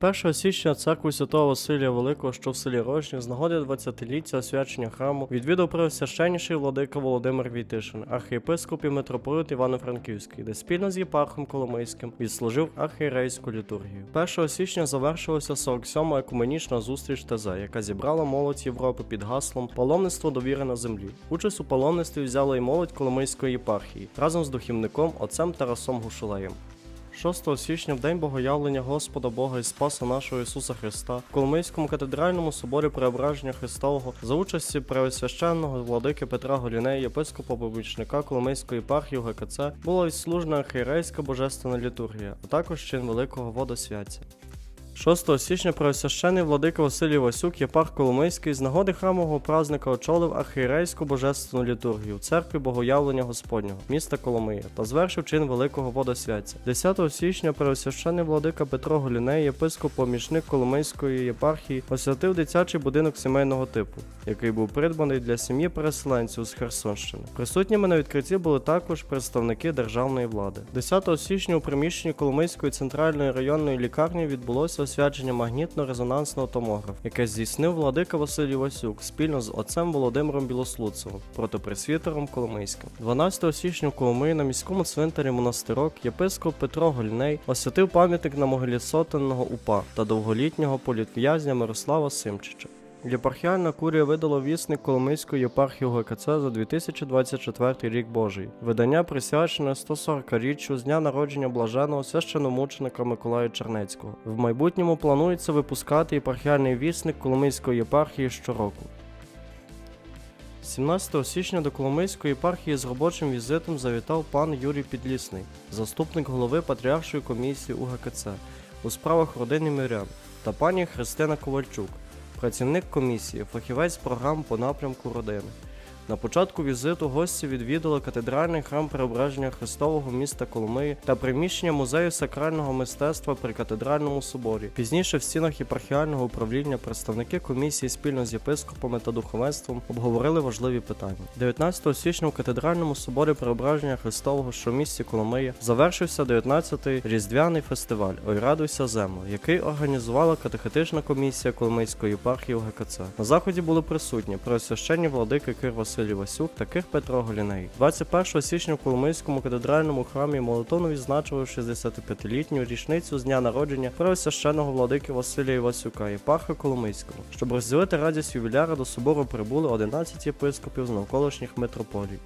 1 січня церкву Святого Василія Великого, що в селі Рожнів, з нагоди 20-ліття освячення храму, відвідав преосвященніший владика Володимир Війтишин, архієпископ і митрополит Івано-Франківський, де спільно з єпархом Коломийським відслужив архієрейську літургію. 1 січня завершилася 47-ма екуменічна зустріч ТЗ, яка зібрала молодь Європи під гаслом Паломництво довіри на землі. Участь у паломництві взяла і молодь Коломийської єпархії разом з духівником отцем Тарасом Гушулеєм. 6 січня, в день богоявлення Господа Бога і Спаса нашого Ісуса Христа, в Коломийському катедральному соборі Преображення Христового за участі преосвященного владики Петра Голінея, єпископа помічника Коломийської єпархії ГКЦ, була відслужена архієрейська божественна літургія, а також чин великого водосвяття. 6 січня преосвящений владика Василій Васюк, єпарх Коломийський, з нагоди храмового празника очолив архієрейську божественну літургію в церкві Богоявлення Господнього, міста Коломия, та звершив чин великого водосвяття. 10 січня преосвящений владика Петро Голіней, єпископ помічник Коломийської єпархії, освятив дитячий будинок сімейного типу, який був придбаний для сім'ї переселенців з Херсонщини. Присутніми на відкритті були також представники державної влади. 10 січня у приміщенні Коломийської центральної районної лікарні відбулося освячення магнітно-резонансного томографу, яке здійснив владика Василь Васюк спільно з отцем Володимиром Білослуцевим, протопресвітером Коломийським. 12 січня в Коломиї на міському цвинтарі монастирок єпископ Петро Гольней освятив пам'ятник на могилі сотенного упа та довголітнього політв'язня Мирослава Симчича. Єпархіальна курія видала вісник Коломийської єпархії ГКЦ за 2024 рік Божий. Видання присвячене 140-річчю з дня народження блаженого священомученика Миколая Чернецького. В майбутньому планується випускати єпархіальний вісник Коломийської єпархії щороку. 17 січня до Коломийської єпархії з робочим візитом завітав пан Юрій Підлісний, заступник голови Патріаршої комісії УГКЦ у справах родини мирян, та пані Христина Ковальчук, працівник комісії, фахівець програм по напрямку родини. На початку візиту гості відвідали катедральний храм Преображення Христового міста Коломиї та приміщення музею сакрального мистецтва при катедральному соборі. Пізніше в стінах єпархіального управління представники комісії спільно з єпископами та духовенством обговорили важливі питання. 19 січня у катедральному соборі Преображення Христового, що в місті Коломиї, завершився 19-й різдвяний фестиваль Ой радуйся земло, який організувала катехетична комісія Коломийської єпархії УГКЦ. На заході були присутні преосвященні владики Кир Василій Васюк та Кир Петро Голіней. 21 січня в Коломийському катедральному храмі молитовно відзначили 65-літню річницю з дня народження правосвященого владики Василія Івасюка, єпарха Коломийського. Щоб розділити радість ювіляра до собору прибули 11 єпископів з навколишніх митрополій.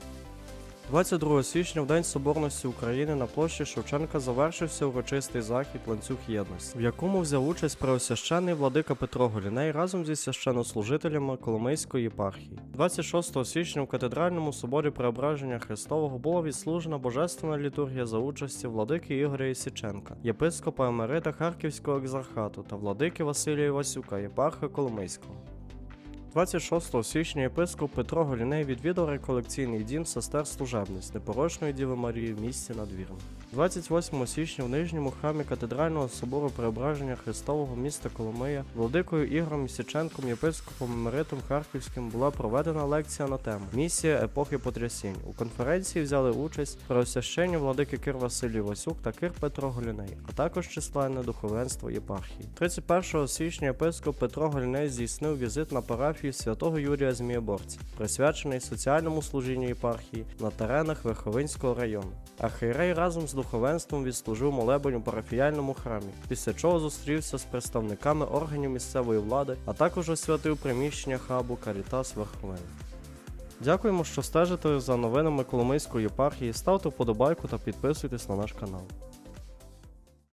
22 січня, в День Соборності України, на площі Шевченка завершився урочистий захід ланцюг єдності, в якому взяв участь преосвящений владика Петро Голіней разом зі священнослужителями Коломийської єпархії. 26 січня в катедральному соборі Преображення Христового була відслужена божественна літургія за участі владики Ігоря Ісіченка, єпископа Емерита Харківського екзархату та владики Василія Івасюка, єпарха Коломийського. 26 січня єпископ Петро Голіней відвідав реколекційний дім сестер служебниць Непорочної Діви Марії в місті Надвірно. 28 січня в нижньому храмі катедрального собору Преображення Христового міста Коломия владикою Ігорем Місяченком, єпископом Емеритом Харківським була проведена лекція на тему Місія епохи потрясінь. У конференції взяли участь преосвященні владики Кир Василій Васюк та Кир Петро Голіней, а також численне духовенство єпархії. 31 січня єпископ Петро Голіней здійснив візит на парафію святого Юрія Змієборця, присвячений соціальному служінню єпархії на теренах Верховинського району. Архієрей разом з духовенством відслужив молебень у парафіяльному храмі, після чого зустрівся з представниками органів місцевої влади, а також освятив приміщення хабу Карітас Верховен. Дякуємо, що стежите за новинами Коломийської єпархії. Ставте вподобайку та підписуйтесь на наш канал.